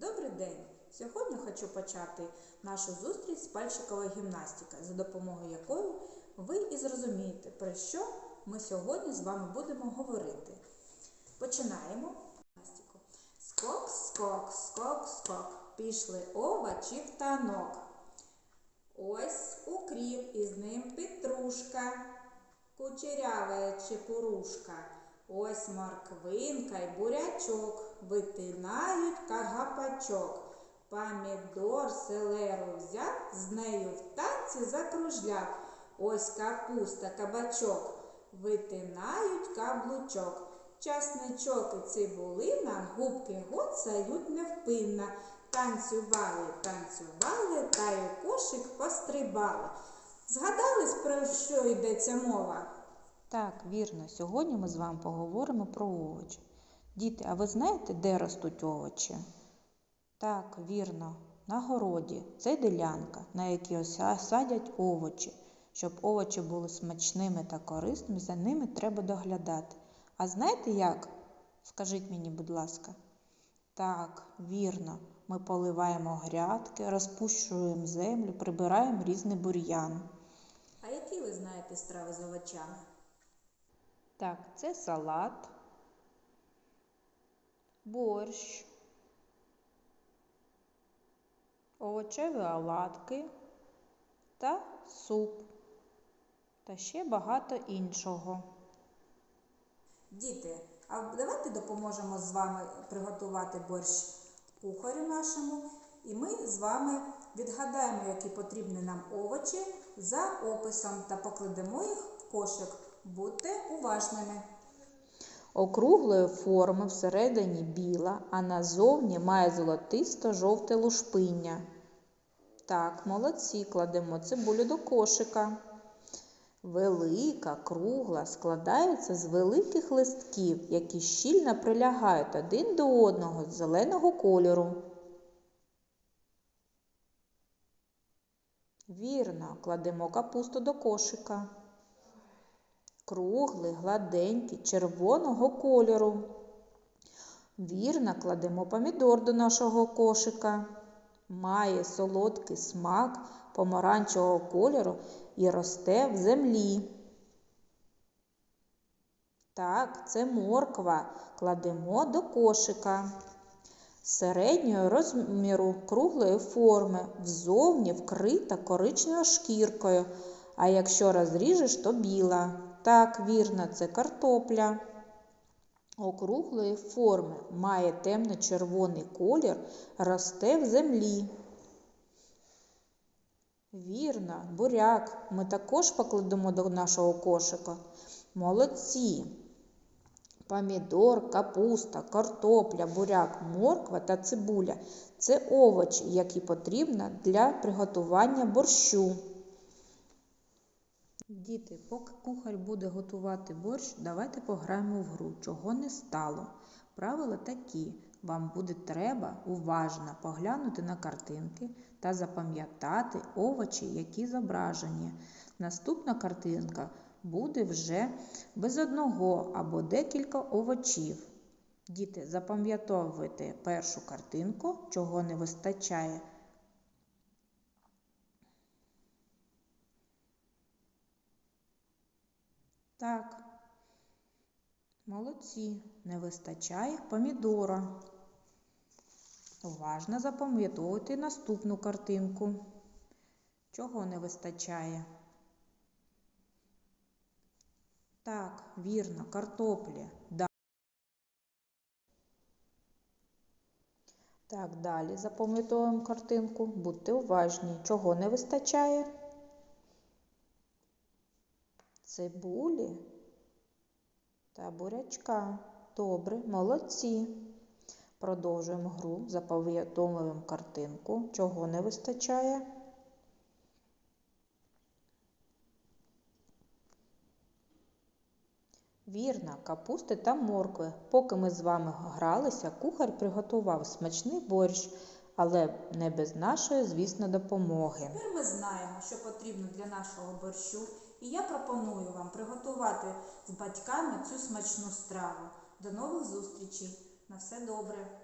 Добрий день! Сьогодні хочу почати нашу зустріч з пальчикової гімнастики, за допомогою якої ви і зрозумієте, про що ми сьогодні з вами будемо говорити. Починаємо гімнастику. Скок, скок, скок, скок. Пішли овочі в танок. Ось укріп, і з ним петрушка, кучерявая чепурушка. Ось морквинка й бурячок, витинають кагапачок. Помідор селеру взяв, з нею в танці закружляв. Ось капуста, кабачок, витинають каблучок. Часничок і цибулина, губки гоцають невпинно. Танцювали, танцювали, та й кошик пострибали. Згадались, про що йдеться мова? Так, вірно. Сьогодні ми з вами поговоримо про овочі. Діти, а ви знаєте, де ростуть овочі? Так, вірно, на городі. Це ділянка, на якій садять овочі. Щоб овочі були смачними та корисними, за ними треба доглядати. А знаєте як? Скажіть мені, будь ласка. Так, вірно. Ми поливаємо грядки, розпущуємо землю, прибираємо різний бур'ян. А які ви знаєте страви з овочами? Так, це салат, борщ, овочеві оладки та суп, та ще багато іншого. Діти, а давайте допоможемо з вами приготувати борщ кухарю нашому, і ми з вами відгадаємо, які потрібні нам овочі за описом та покладемо їх в кошик. Будьте уважними. Округлої форми всередині біла, а назовні має золотисто-жовте лушпиння. Так, молодці, кладемо цибулю до кошика. Велика, кругла, складається з великих листків, які щільно прилягають один до одного з зеленого кольору. Вірно, кладемо капусту до кошика. Круглий, гладенький, червоного кольору. Вірно, кладемо помідор до нашого кошика. Має солодкий смак помаранчевого кольору і росте в землі. Так, це морква. Кладемо до кошика. Середнього розміру круглої форми, взовні вкрита коричневою шкіркою, а якщо розріжеш, то біла. Так, вірно, це картопля. Округлої форми має темно-червоний колір, росте в землі. Вірно, буряк. Ми також покладемо до нашого кошика. Молодці. Помідор, капуста, картопля, буряк, морква та цибуля це овочі, які потрібно для приготування борщу. Діти, поки кухар буде готувати борщ, давайте пограємо в гру, чого не стало. Правила такі: вам буде треба уважно поглянути на картинки та запам'ятати овочі, які зображені. Наступна картинка буде вже без одного або декілька овочів. Діти, запам'ятовуйте першу картинку, чого не вистачає. Так. Молодці. Не вистачає помідора. Уважно запам'ятовуйте наступну картинку. Чого не вистачає? Так, вірно, картоплі. Так, далі запам'ятовуємо картинку. Будьте уважні. Чого не вистачає? Цибулі та бурячка. Добре, молодці. Продовжуємо гру, запам'ятовуємо картинку. Чого не вистачає? Вірно, капусти та моркви. Поки ми з вами гралися, кухар приготував смачний борщ, але не без нашої, звісно, допомоги. Тепер ми знаємо, що потрібно для нашого борщу, і я пропоную вам приготувати з батьками цю смачну страву. До нових зустрічей! На все добре!